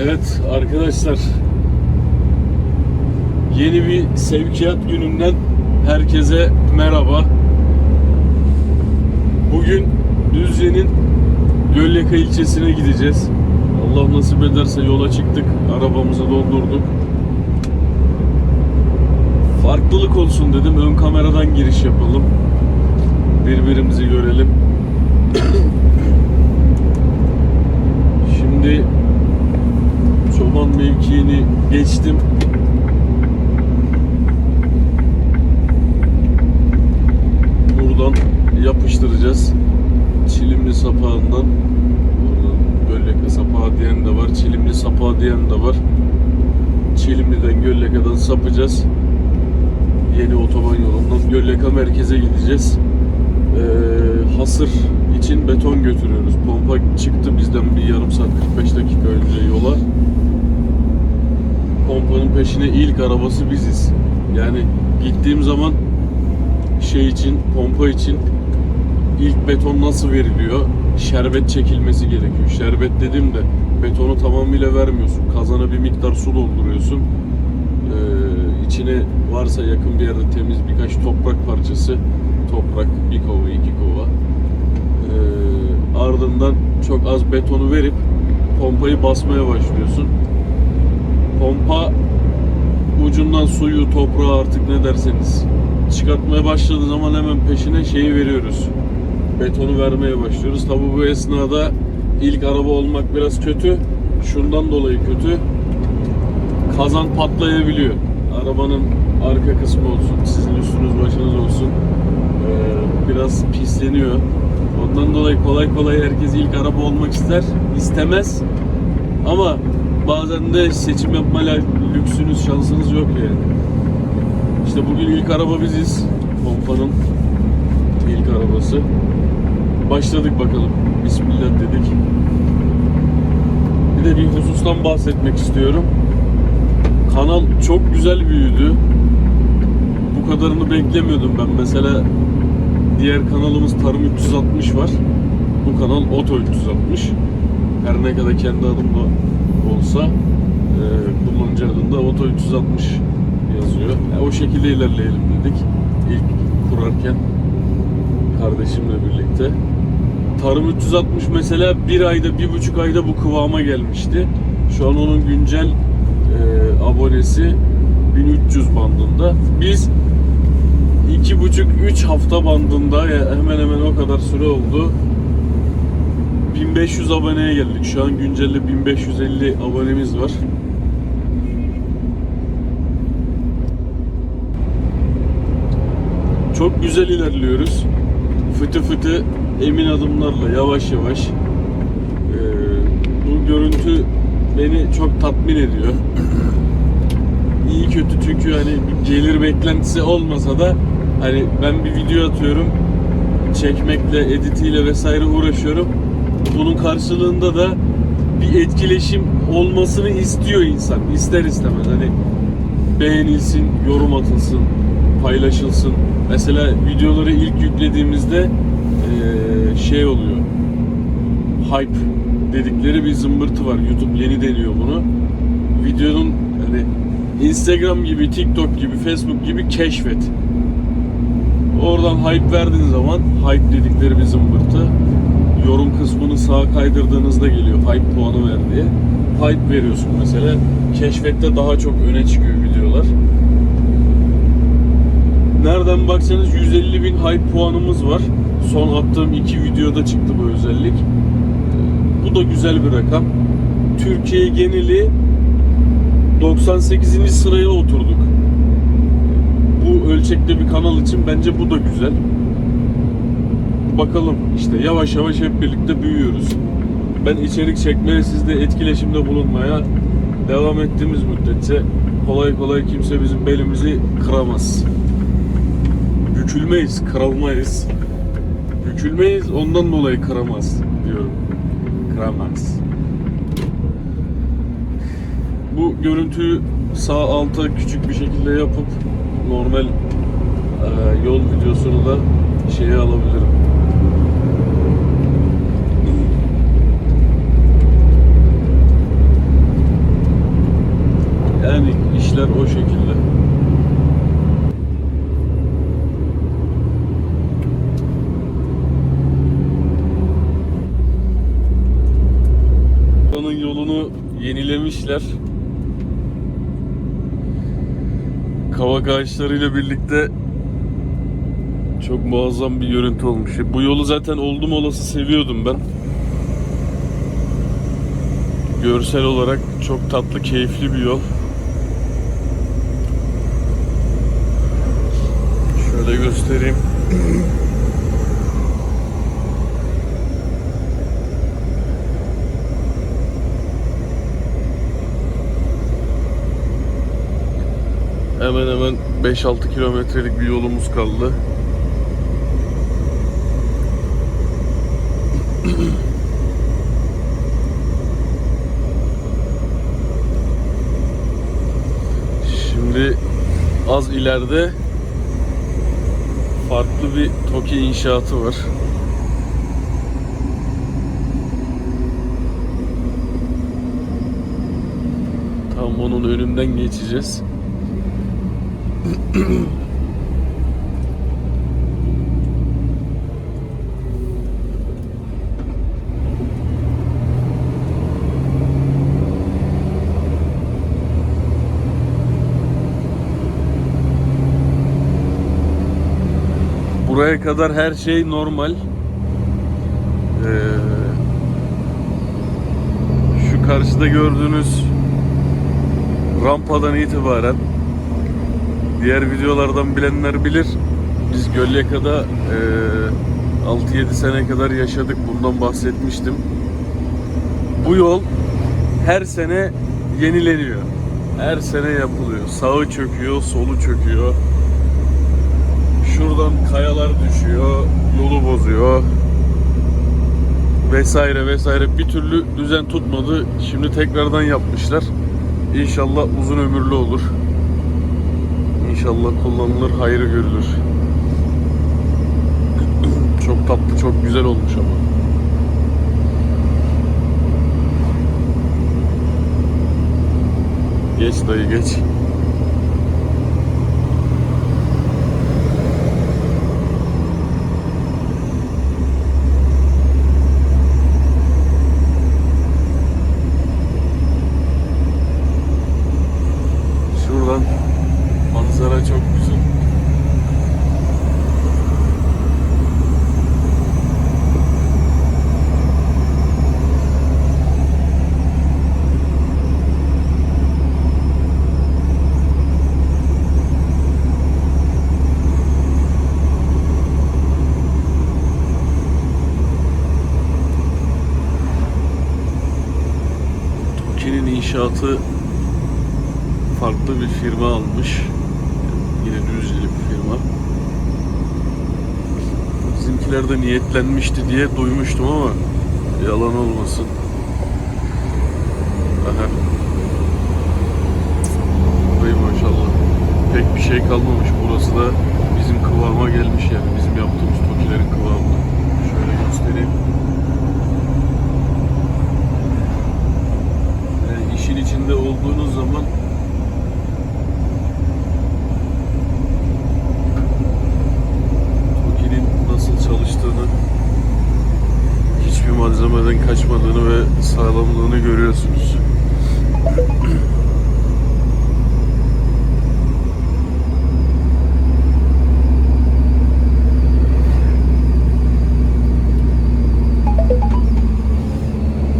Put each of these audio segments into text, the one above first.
Evet arkadaşlar yeni bir sevkiyat gününden herkese merhaba. Bugün Düzce'nin Gölyaka ilçesine gideceğiz. Allah nasip ederse yola çıktık. Arabamızı doldurduk. Farklılık olsun dedim. Ön kameradan giriş yapalım. Birbirimizi görelim. Şimdi çoban mevkiini geçtim. Buradan yapıştıracağız. Çilimli sapağından. Gölleka sapağı diyen de var. Çilimli sapağı diyen de var. Çilimli'den Gölleka'dan sapacağız. Yeni otoban yolundan Gölleka merkeze gideceğiz. Ee, hasır için beton götürüyoruz. Pompa çıktı bizden bir yarım saat 45 dakika önce yola. Pompanın peşine ilk arabası biziz. Yani gittiğim zaman şey için, pompa için ilk beton nasıl veriliyor? Şerbet çekilmesi gerekiyor. Şerbet dedim de betonu tamamıyla vermiyorsun. Kazana bir miktar su dolduruyorsun. Ee, içine varsa yakın bir yerde temiz birkaç toprak parçası, toprak bir kova, iki kova. Ee, ardından çok az betonu verip pompayı basmaya başlıyorsun. Pompa ucundan suyu, toprağı artık ne derseniz çıkartmaya başladığı zaman hemen peşine şeyi veriyoruz. Betonu vermeye başlıyoruz. Tabi bu esnada ilk araba olmak biraz kötü. Şundan dolayı kötü. Kazan patlayabiliyor. Arabanın arka kısmı olsun, sizin üstünüz başınız olsun. Ee, biraz pisleniyor. Ondan dolayı kolay kolay herkes ilk araba olmak ister, istemez. Ama bazen de seçim yapma lüksünüz, şansınız yok yani. İşte bugün ilk araba biziz. Pompanın ilk arabası. Başladık bakalım. Bismillah dedik. Bir de bir husustan bahsetmek istiyorum. Kanal çok güzel büyüdü. Bu kadarını beklemiyordum ben. Mesela diğer kanalımız Tarım 360 var. Bu kanal Oto 360. Her ne kadar kendi adımla olsa e, kullanıcı adında Oto 360 yazıyor. E, o şekilde ilerleyelim dedik. İlk kurarken kardeşimle birlikte. Tarım 360 mesela bir ayda, bir buçuk ayda bu kıvama gelmişti. Şu an onun güncel e, abonesi 1300 bandında. Biz iki buçuk, üç hafta bandında ya hemen hemen o kadar süre oldu. 1500 aboneye geldik. Şu an güncelde 1550 abonemiz var. Çok güzel ilerliyoruz. Fıtı fıtı emin adımlarla yavaş yavaş. Ee, bu görüntü beni çok tatmin ediyor. İyi kötü çünkü hani gelir beklentisi olmasa da hani ben bir video atıyorum çekmekle, editiyle vesaire uğraşıyorum. Bunun karşılığında da bir etkileşim olmasını istiyor insan. ister istemez hani beğenilsin, yorum atılsın, paylaşılsın. Mesela videoları ilk yüklediğimizde eee, şey oluyor. Hype dedikleri bir zımbırtı var. YouTube yeni deniyor bunu. Videonun hani Instagram gibi, TikTok gibi, Facebook gibi keşfet. Oradan hype verdiğin zaman hype dedikleri bir zımbırtı. Yorum kısmını sağa kaydırdığınızda geliyor hype puanı ver diye. Hype veriyorsun mesela. Keşfette daha çok öne çıkıyor videolar. Nereden baksanız 150 bin hype puanımız var. Son attığım iki videoda çıktı bu özellik. Bu da güzel bir rakam. Türkiye geneli 98. sıraya oturduk. Bu ölçekte bir kanal için bence bu da güzel. Bakalım işte yavaş yavaş hep birlikte büyüyoruz. Ben içerik çekmeye, sizde etkileşimde bulunmaya devam ettiğimiz müddetçe kolay kolay kimse bizim belimizi kıramaz. Bükülmeyiz, kırılmayız. Bükülmeyiz, ondan dolayı kıramaz diyorum. Kıramaz. Bu görüntüyü sağ alta küçük bir şekilde yapıp normal e, yol videosunu da şeye alabilirim. Yani işler o şekilde. Buranın yolunu yenilemişler. Kavak ağaçlarıyla birlikte çok muazzam bir görüntü olmuş. Bu yolu zaten oldum olası seviyordum ben. Görsel olarak çok tatlı, keyifli bir yol. Şöyle göstereyim. Hemen hemen 5-6 kilometrelik bir yolumuz kaldı. Şimdi az ileride farklı bir TOKİ inşaatı var. Tam onun önünden geçeceğiz. Buraya kadar her şey normal. Ee, şu karşıda gördüğünüz rampadan itibaren diğer videolardan bilenler bilir. Biz Gölyaka'da e, 6-7 sene kadar yaşadık. Bundan bahsetmiştim. Bu yol her sene yenileniyor. Her sene yapılıyor. Sağı çöküyor, solu çöküyor. Şuradan kayalar düşüyor, yolu bozuyor. Vesaire vesaire bir türlü düzen tutmadı. Şimdi tekrardan yapmışlar. İnşallah uzun ömürlü olur. İnşallah kullanılır, hayrı görülür. çok tatlı, çok güzel olmuş ama. Geç dayı geç. Şuradan manzara çok güzel. Toki'nin inşaatı farklı bir firma almış. Yine Düzceli bir firma. Bizimkiler de niyetlenmişti diye duymuştum ama yalan olmasın. Aha. Vay maşallah. Pek bir şey kalmamış. Burası da bizim kıvama gelmiş yani. Bizim yaptığımız tokilerin kıvamına. Şöyle göstereyim. Yani işin içinde olduğunuz zaman Toki'nin nasıl çalıştığını hiçbir malzemeden kaçmadığını ve sağlamlığını görüyorsunuz.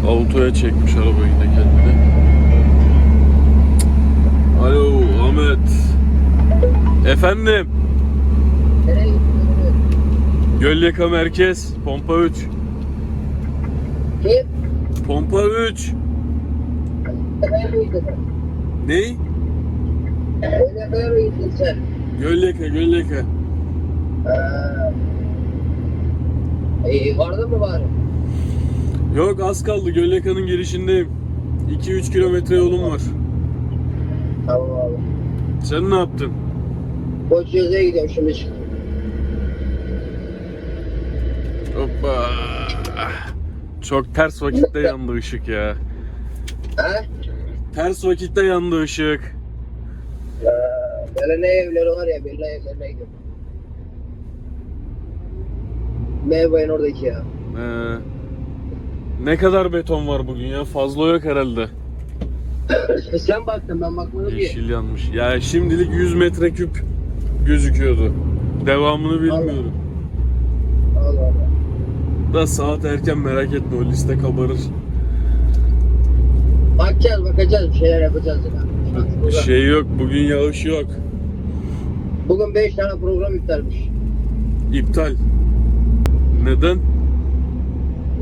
Autoya çekmiş araba yine kendini. Alo Ahmet. Efendim. Gölyaka Merkez, Pompa 3. Kim? Pompa 3. Nereye miydin? Ney? Nereye miydin sen? Gölyaka, Gölyaka. Ha. İyi, vardı mı bari? Yok az kaldı. Gölyaka'nın girişindeyim. 2-3 kilometre yolum var. Tamam abi. Sen ne yaptın? Koçyazı'ya gidiyorum şimdi. Hoppa. Çok ters vakitte yandı ışık ya. Ha? Ters vakitte yandı ışık. Böyle ne evleri var ya, villa evlerine gidiyorum. Meyveğin oradaki ya. Ee, Ne kadar beton var bugün ya? Fazla yok herhalde. Sen baktın ben bakmadım ki. Yeşil yanmış. Ya şimdilik 100 metreküp gözüküyordu. Devamını bilmiyorum. Allah Allah. Da saat erken merak etme o liste kabarır. Bakacağız bakacağız bir şeyler yapacağız Bir şey yok. Bugün yağış yok. Bugün 5 tane program iptalmiş. İptal. Neden?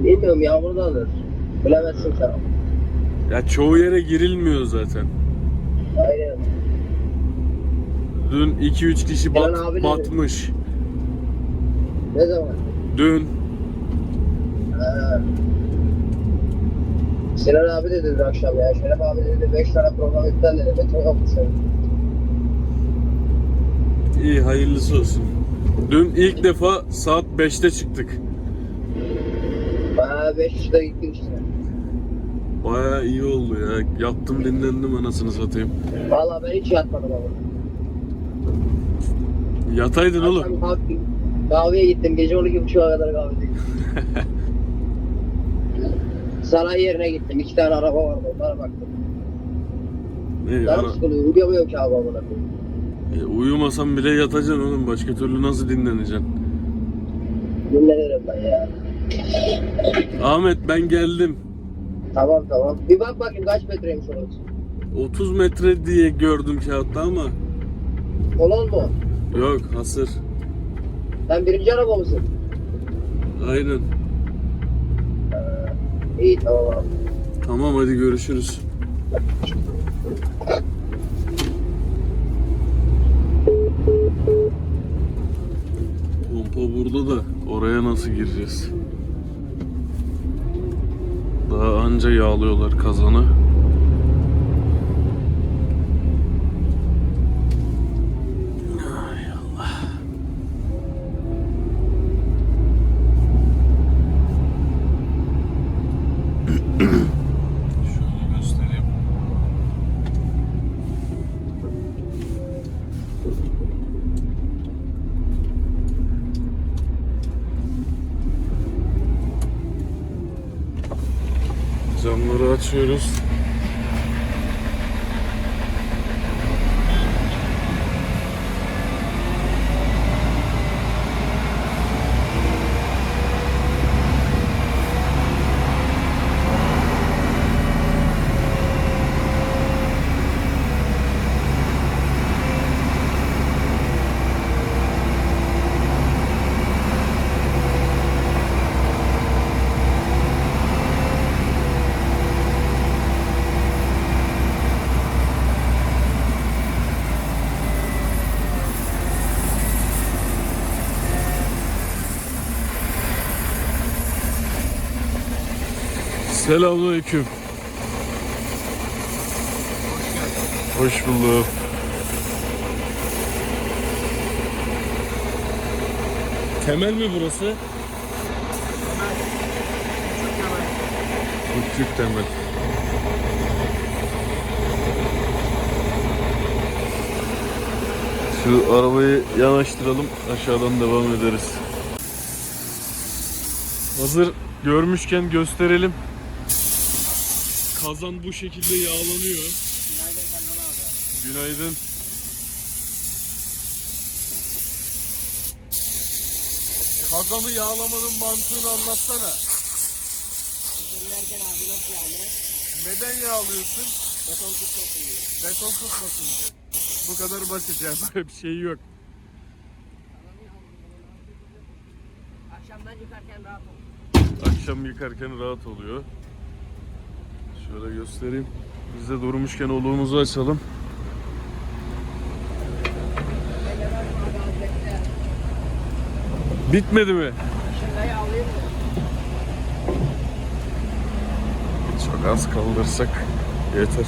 Bilmiyorum yağmurda alır. Bilemezsin sen. Ya çoğu yere girilmiyor zaten. Aynen. Dün 2-3 kişi Kenan bat- abi batmış. Ne zaman? Dün Ha. Sinan abi de dedi akşam ya. Şeref abi dedi 5 tane program iptal dedi. Beton yapmışlar. iyi hayırlısı olsun. Dün ilk defa saat 5'te çıktık. Bana 500'de gittik işte. Baya iyi oldu ya. Yattım dinlendim anasını satayım. Valla ben hiç yatmadım ama. Yataydın oğlum. Kalktım. Kahveye gittim. Gece 12.30'a kadar kahvedeydim. Sanayi yerine gittim. İki tane araba vardı. Onlara baktım. İyi, Canım ara- sıkılıyor. Uyuyamıyorum ki abi amına koyayım. E, uyumasan bile yatacaksın oğlum. Başka türlü nasıl dinleneceksin? Dinlenirim ben ya. Ahmet ben geldim. Tamam tamam. Bir bak bakayım kaç metreymiş orası. 30 metre diye gördüm kağıtta ama Kolon mu? Yok hasır. Sen birinci araba mısın? Aynen. İyi tamam abi. Tamam hadi görüşürüz. Pompa burada da oraya nasıl gireceğiz? Daha anca yağlıyorlar kazanı. Camları Selamünaleyküm. Hoş bulduk. Temel mi burası? Küçük temel. Şu arabayı yanaştıralım, aşağıdan devam ederiz. Hazır görmüşken gösterelim. Kazan bu şekilde yağlanıyor. Günaydın. Kazanı yağlamanın mantığını anlatsana. Dinlerken abi nasıl yani? Neden yağlıyorsun? Beton tutmasın diye. Beton tutmasın diye. Bu kadar basit yani böyle bir şey yok. Akşamdan yıkarken rahat ol. Akşam yıkarken rahat oluyor. Şöyle göstereyim. Biz de durmuşken oluğumuzu açalım. Bitmedi mi? Çok az kaldırsak yeter.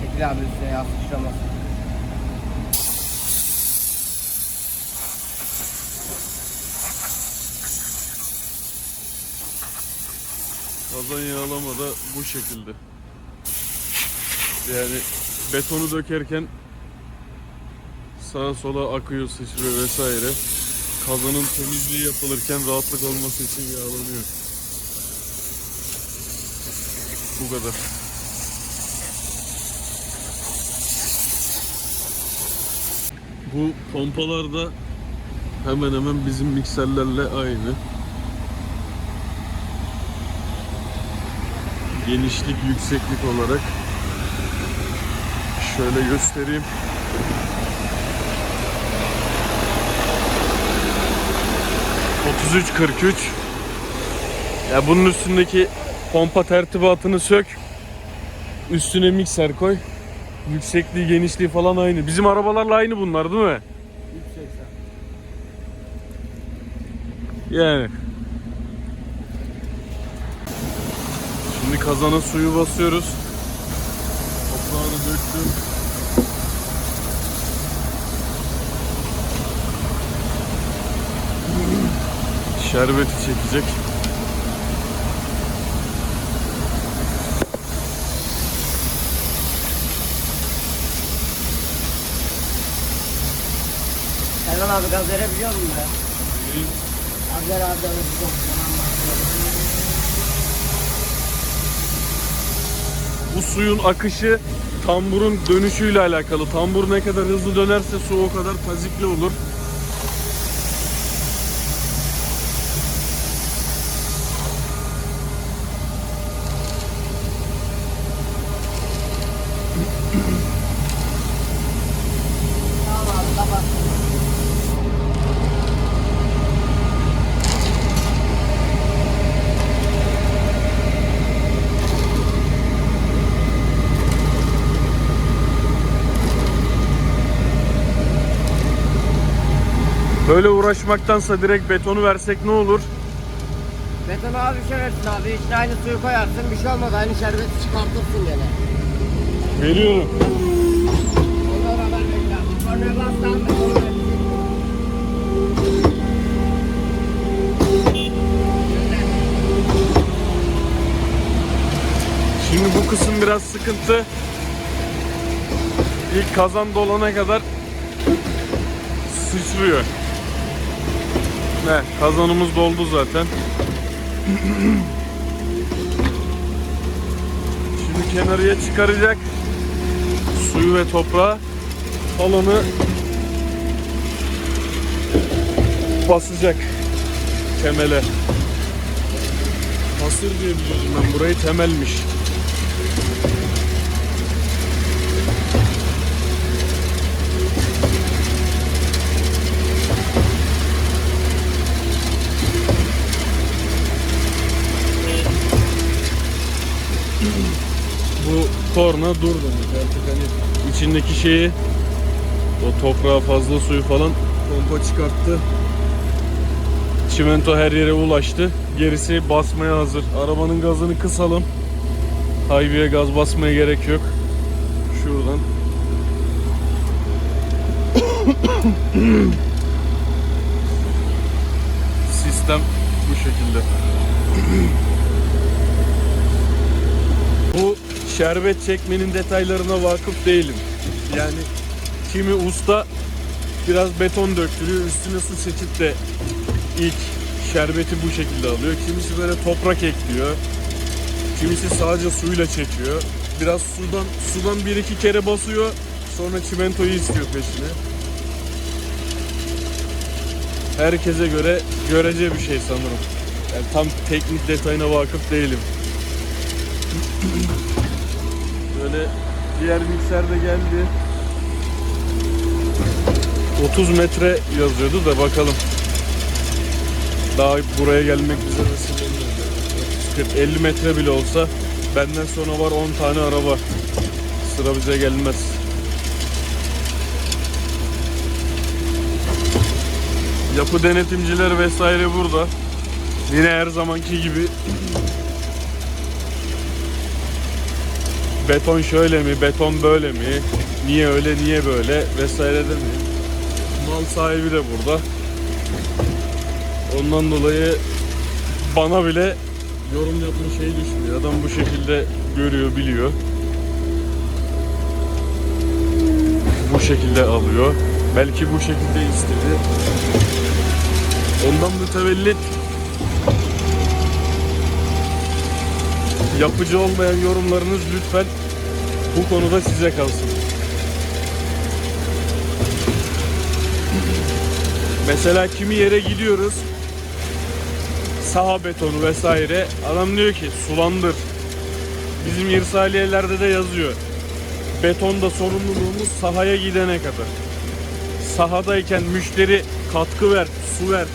Çekil abi üstüne yağ sıçramasın. Kazan yağlama da bu şekilde. Yani betonu dökerken sağa sola akıyor, sıçrıyor vesaire. Kazanın temizliği yapılırken rahatlık olması için yağlanıyor. Bu kadar. Bu pompalar da hemen hemen bizim mikserlerle aynı. Genişlik, yükseklik olarak şöyle göstereyim. ...33 43 Ya bunun üstündeki pompa tertibatını sök Üstüne mikser koy Yüksekliği, genişliği falan aynı. Bizim arabalarla aynı bunlar değil mi? 380. Yani. Şimdi kazana suyu basıyoruz. Toprağını döktüm. Şerbeti çekecek. Erman abi gaz verebiliyor musun be? Abi ver abi ver. Bu suyun akışı tamburun dönüşüyle alakalı. Tambur ne kadar hızlı dönerse su o kadar tazikli olur. Böyle uğraşmaktansa direkt betonu versek ne olur? Beton abi şerefsin abi. İçine aynı suyu koyarsın. Bir şey olmaz. Aynı şerbeti çıkartırsın gene. Veriyorum. Ondan haber bekle. Kornaya bastın. Şimdi bu kısım biraz sıkıntı. İlk kazan dolana kadar sıçrıyor. Ne? Kazanımız doldu zaten. Şimdi kenarıya çıkaracak suyu ve toprağı alanı basacak temele. Hasır diye biliyordum ben burayı temelmiş. Torna dur demek artık hani içindeki şeyi o toprağa fazla suyu falan pompa çıkarttı. Çimento her yere ulaştı. Gerisi basmaya hazır. Arabanın gazını kısalım. Highway'e gaz basmaya gerek yok. Şuradan. Sistem bu şekilde. Bu şerbet çekmenin detaylarına vakıf değilim. Yani kimi usta biraz beton döktürüyor, üstüne su seçip de ilk şerbeti bu şekilde alıyor. Kimisi böyle toprak ekliyor. Kimisi sadece suyla çekiyor. Biraz sudan sudan bir iki kere basıyor. Sonra çimentoyu istiyor peşine. Herkese göre görece bir şey sanırım. Yani tam teknik detayına vakıf değilim. Böyle diğer mikser de geldi. 30 metre yazıyordu da bakalım. Daha buraya gelmek üzere 40 50 metre bile olsa benden sonra var 10 tane araba. Sıra bize gelmez. Yapı denetimciler vesaire burada. Yine her zamanki gibi beton şöyle mi, beton böyle mi, niye öyle, niye böyle vesaire de? Mal sahibi de burada. Ondan dolayı bana bile yorum yapma şeyi düşmüyor. Adam bu şekilde görüyor, biliyor. Bu şekilde alıyor. Belki bu şekilde istedi. Ondan mütevellit yapıcı olmayan yorumlarınız lütfen bu konuda size kalsın. Mesela kimi yere gidiyoruz. Saha betonu vesaire. Adam diyor ki sulandır. Bizim irsaliyelerde de yazıyor. Betonda sorumluluğumuz sahaya gidene kadar. Sahadayken müşteri katkı ver, su ver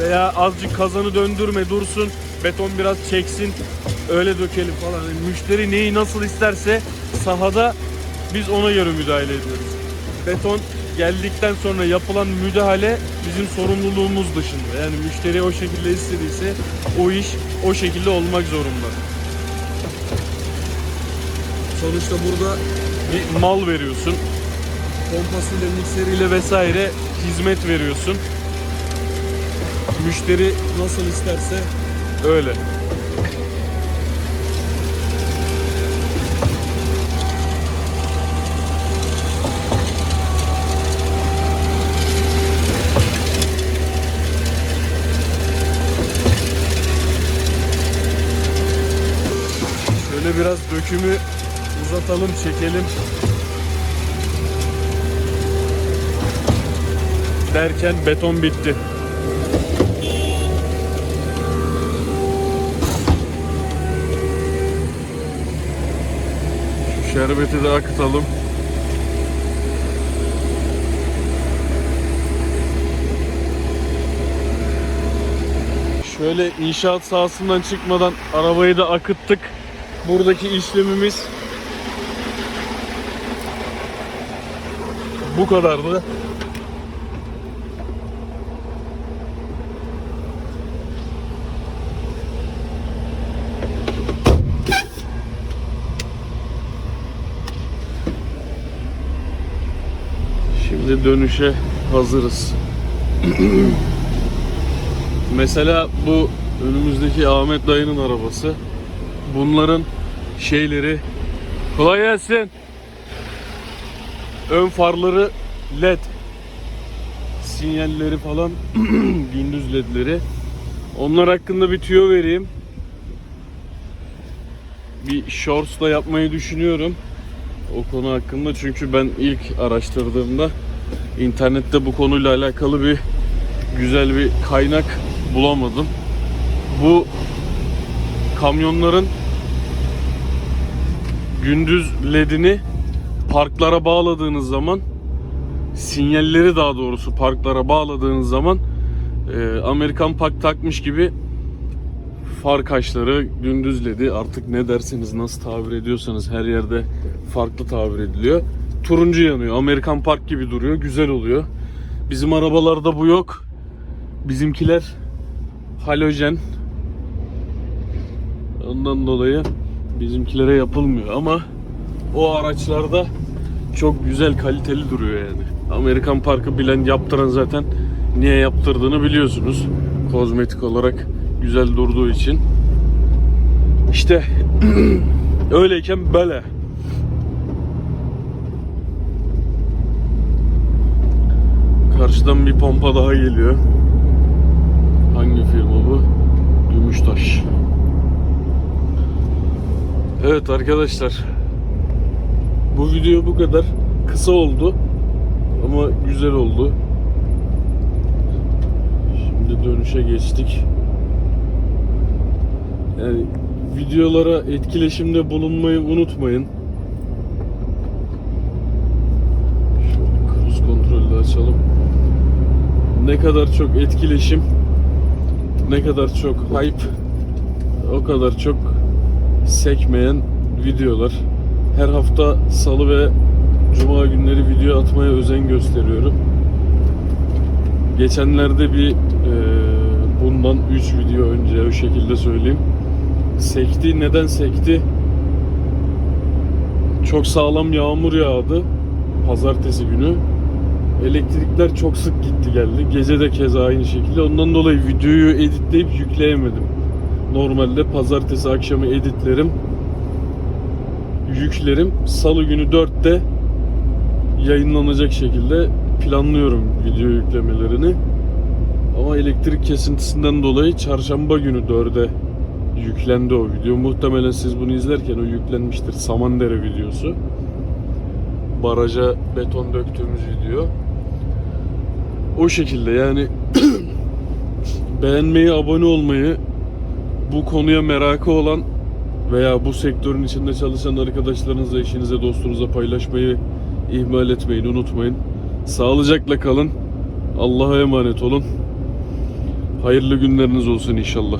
veya azıcık kazanı döndürme dursun. Beton biraz çeksin. Öyle dökelim falan. Yani müşteri neyi nasıl isterse sahada biz ona göre müdahale ediyoruz. Beton geldikten sonra yapılan müdahale bizim sorumluluğumuz dışında. Yani müşteri o şekilde istediyse o iş o şekilde olmak zorunda. Sonuçta burada bir mal veriyorsun. Pompasıyla, mikseriyle vesaire hizmet veriyorsun. Müşteri nasıl isterse öyle. Şöyle biraz dökümü uzatalım, çekelim. Derken beton bitti. Şu şerbeti de akıtalım. Şöyle inşaat sahasından çıkmadan arabayı da akıttık. Buradaki işlemimiz bu kadardı. Şimdi dönüşe hazırız. Mesela bu önümüzdeki Ahmet dayının arabası. Bunların şeyleri kolay gelsin. Ön farları led. Sinyalleri falan gündüz ledleri. Onlar hakkında bir tüyo vereyim. Bir shorts da yapmayı düşünüyorum. O konu hakkında çünkü ben ilk araştırdığımda internette bu konuyla alakalı bir güzel bir kaynak bulamadım. Bu kamyonların gündüz ledini parklara bağladığınız zaman sinyalleri daha doğrusu parklara bağladığınız zaman e, Amerikan park takmış gibi far kaşları gündüz ledi artık ne derseniz nasıl tabir ediyorsanız her yerde farklı tabir ediliyor. Turuncu yanıyor. Amerikan park gibi duruyor. Güzel oluyor. Bizim arabalarda bu yok. Bizimkiler halojen. Ondan dolayı bizimkilere yapılmıyor ama o araçlarda çok güzel kaliteli duruyor yani. Amerikan parkı bilen yaptıran zaten niye yaptırdığını biliyorsunuz. Kozmetik olarak güzel durduğu için. İşte öyleyken böyle. Karşıdan bir pompa daha geliyor. Hangi firma bu? Gümüştaş. Evet arkadaşlar. Bu video bu kadar. Kısa oldu. Ama güzel oldu. Şimdi dönüşe geçtik. Yani videolara etkileşimde bulunmayı unutmayın. Şöyle cruise kontrolü açalım. Ne kadar çok etkileşim, ne kadar çok hype, o kadar çok sekmeyen videolar. Her hafta salı ve cuma günleri video atmaya özen gösteriyorum. Geçenlerde bir e, bundan 3 video önce o şekilde söyleyeyim. Sekti. Neden sekti? Çok sağlam yağmur yağdı pazartesi günü. Elektrikler çok sık gitti geldi. Gece de keza aynı şekilde. Ondan dolayı videoyu editleyip yükleyemedim. Normalde pazartesi akşamı editlerim. Yüklerim. Salı günü 4'te yayınlanacak şekilde planlıyorum video yüklemelerini. Ama elektrik kesintisinden dolayı çarşamba günü 4'e yüklendi o video. Muhtemelen siz bunu izlerken o yüklenmiştir. Samandere videosu. Baraja beton döktüğümüz video. O şekilde yani beğenmeyi, abone olmayı, bu konuya merakı olan veya bu sektörün içinde çalışan arkadaşlarınızla, eşinize, dostunuza paylaşmayı ihmal etmeyin, unutmayın. Sağlıcakla kalın. Allah'a emanet olun. Hayırlı günleriniz olsun inşallah.